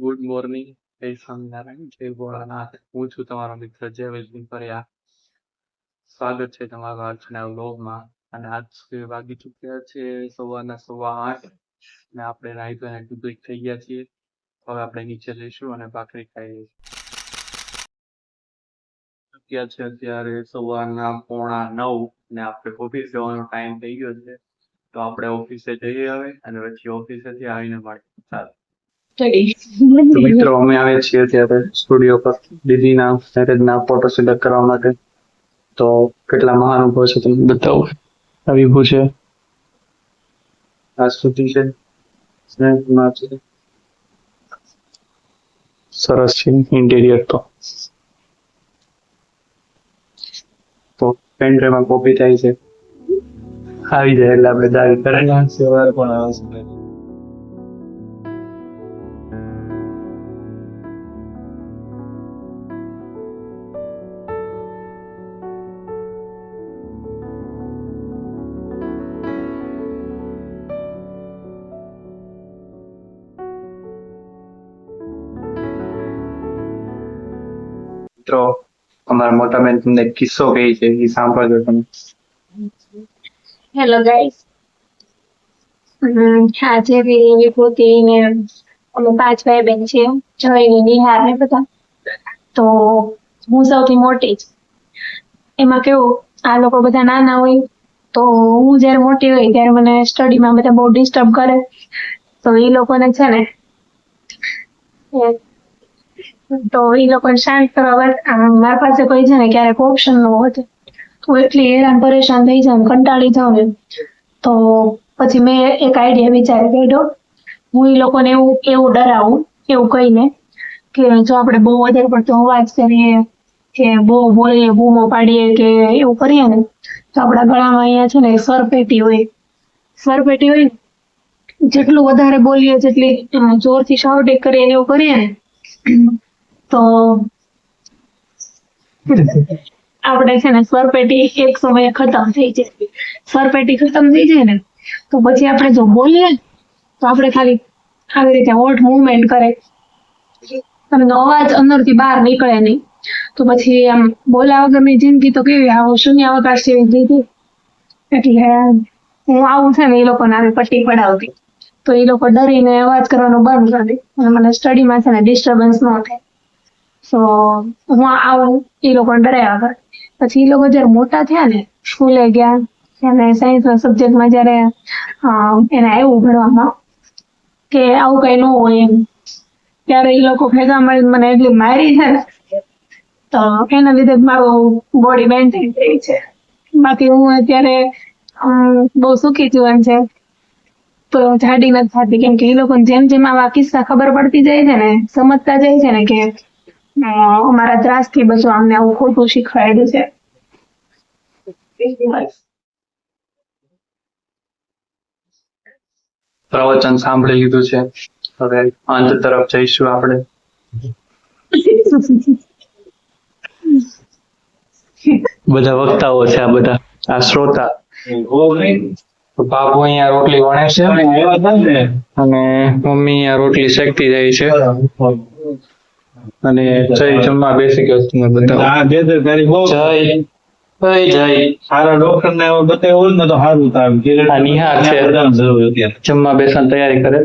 Good morning જય સ્વામિનારાયણ જય ભોળાનાથ હું છું તમારો મિત્ર જય પરિયા સ્વાગત છે તમારું આજના વ્લોગમાં. અને આજ વાગી ચૂક્યા છે સવારના સવા આઠ, ને આપણે નાહી ધોઈને ડુબ્લિક થઈ ગયા છીએ. હવે આપણે નીચે જઈશું અને ભાખરી ખાઈએ ચૂક્યા છે અત્યારે સવારના પોણા નવ, ને આપણે ઓફિસ જવાનો ટાઈમ થઈ ગયો છે. તો આપણે ઓફિસે જઈએ હવે અને પછી ઓફિસેથી આવીને મળીએ. ચાલો. તો મિત્રો, અમે આવે છીએ અત્યારે સ્ટુડિયો પર. દીદીના મેરેજના ફોટો સિલેક્ટ કરવા માટે. તો કેટલા મહાનુભવ છે તમને બતાવો. આવી ભૂ છે. આ સ્તુતિ છે. સરસ છે ઇન્ટિરિયર તો. તો પેન ડ્રાઈવમાં કોપી થાય છે. આવી જાય એટલે આપણે દાળ કરેલા. સવારે પણ આવે મિત્રો અમારા મોટા બેન તમને કિસ્સો કહે છે, એ સાંભળજો તમે. હેલો ગાઈસ આજે વિભૂતિ ને અમે પાંચ ભાઈ બેન છે જય ને નિહાર ને બધા. તો હું સૌથી મોટી જ એમાં કેવું, આ લોકો બધા નાના હોય, તો હું જ્યારે મોટી હોય ત્યારે મને સ્ટડીમાં બધા બહુ ડિસ્ટર્બ કરે. તો એ લોકોને છે ને તો એ લોકોને શાંત કરવા મારા પાસે કોઈ છે ને ક્યારેક ઓપ્શન ન હોતું હું એટલી હેરાન પરેશાન થઈ જાઉં, કંટાળી જાઉં તો પછી મેં એક આઈડિયા વિચારી કાઢ્યો. હું એ લોકોને એવું એવું ડરાવું, એવું કહીને કે જો આપણે બહુ વધારે પડતો અવાજ કરીએ, કે બહુ બોલીએ, બૂમો પાડીએ કે એવું કરીએ ને, તો આપણા ગળામાં અહીંયા છે ને સ્વરપેટી હોય. સ્વરપેટી હોય જેટલું વધારે બોલીએ, જેટલી જોરથી શાઉટિંગ કરીએ ને એવું કરીએ ને તો આપણે છે ને સ્વરપેટી એક સમયે ખતમ થઈ જાય. સ્વરપેટી ખતમ થઈ જાય ને, તો પછી આપણે જો બોલીએ, તો આપણે ખાલી આવી રીતે હોઠ મુવમેન્ટ કરે. અને અવાજ અંદરથી બહાર નીકળે નહીં. તો પછી આમ બોલા વગરની જિંદગી તો કેવી આવું શૂન્યાવકાશ જેવી જિંદગી. એટલે હું આવું છે ને એ લોકોને આવી પટ્ટી પડાવતી. તો એ લોકો ડરીને અવાજ કરવાનો બંધ કરી અને મને સ્ટડીમાં છે ને ડિસ્ટર્બન્સ ન થાય. સો હું આવું એ લોકોને ડરાવ્યા આગળ પછી એ લોકો જ્યારે મોટા થયા ને, સ્કૂલે ગયા અને સાયન્સના સબ્જેક્ટમાં જ્યારે એને આવ્યું ભણવામાં, કે આવું કઈ ન હોય એમ. ત્યારે એ લોકો ભેગા મળી મને એટલી મારી છે ને, તો એના લીધે મારું બોડી મેન્ટેન થઈ છે. બાકી હું અત્યારે બહુ સુખી જીવન છે. તો જાડી નથી થતી. કેમ કે એ લોકોને જેમ જેમ આવા કિસ્સા ખબર પડતી જાય છે ને, સમજતા જાય છે ને કે અમારા ત્રાસથી બધું અમને આવું ખોટું શીખવાડ્યું છે. પ્રવચન સાંભળી લીધું છે. હવે અંત તરફ જઈશું આપણે. બધા વક્તાઓ છે આ બધા, આ શ્રોતા. બાપુ અહીંયા રોટલી વણે છે. અને મમ્મી અહીંયા રોટલી શેકતી જાય છે. અને જય જમવા બેસી ગયો તમે બધા હા બેદરકારી બહુ જય. જય જય. સારા ડોક્ટર ને એવું બતાવ્યું હોત ને તો સારું થાય. આ નિહાર છે. જરૂર જમવા બેસવાની તૈયારી કરે.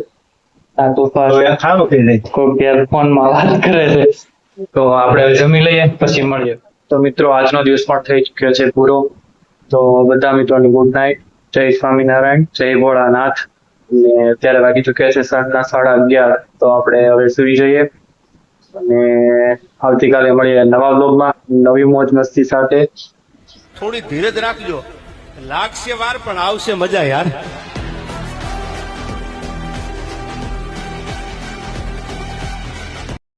આ તોફા તો છે એ સારું થઈ જાય. કોઈક યાર ફોનમાં વાત કરે છે. તો આપણે જમી લઈએ પછી મળીએ. તો મિત્રો આજનો દિવસ પણ થઈ ચુક્યો છે પૂરો. તો બધા મિત્રોને ગુડ નાઇટ જય સ્વામિનારાયણ જય ભોળાનાથ. અને અત્યારે વાગી ચુક્યા છે સાંજના સાડા અગિયાર. તો આપણે હવે સુઈ જઈએ. અને આવતીકાલે મળીએ નવા બ્લોગમાં નવી મોજ મસ્તી સાથે. થોડી ધીરજ રાખજો. લાગશે વાર, પણ આવશે મજા યાર.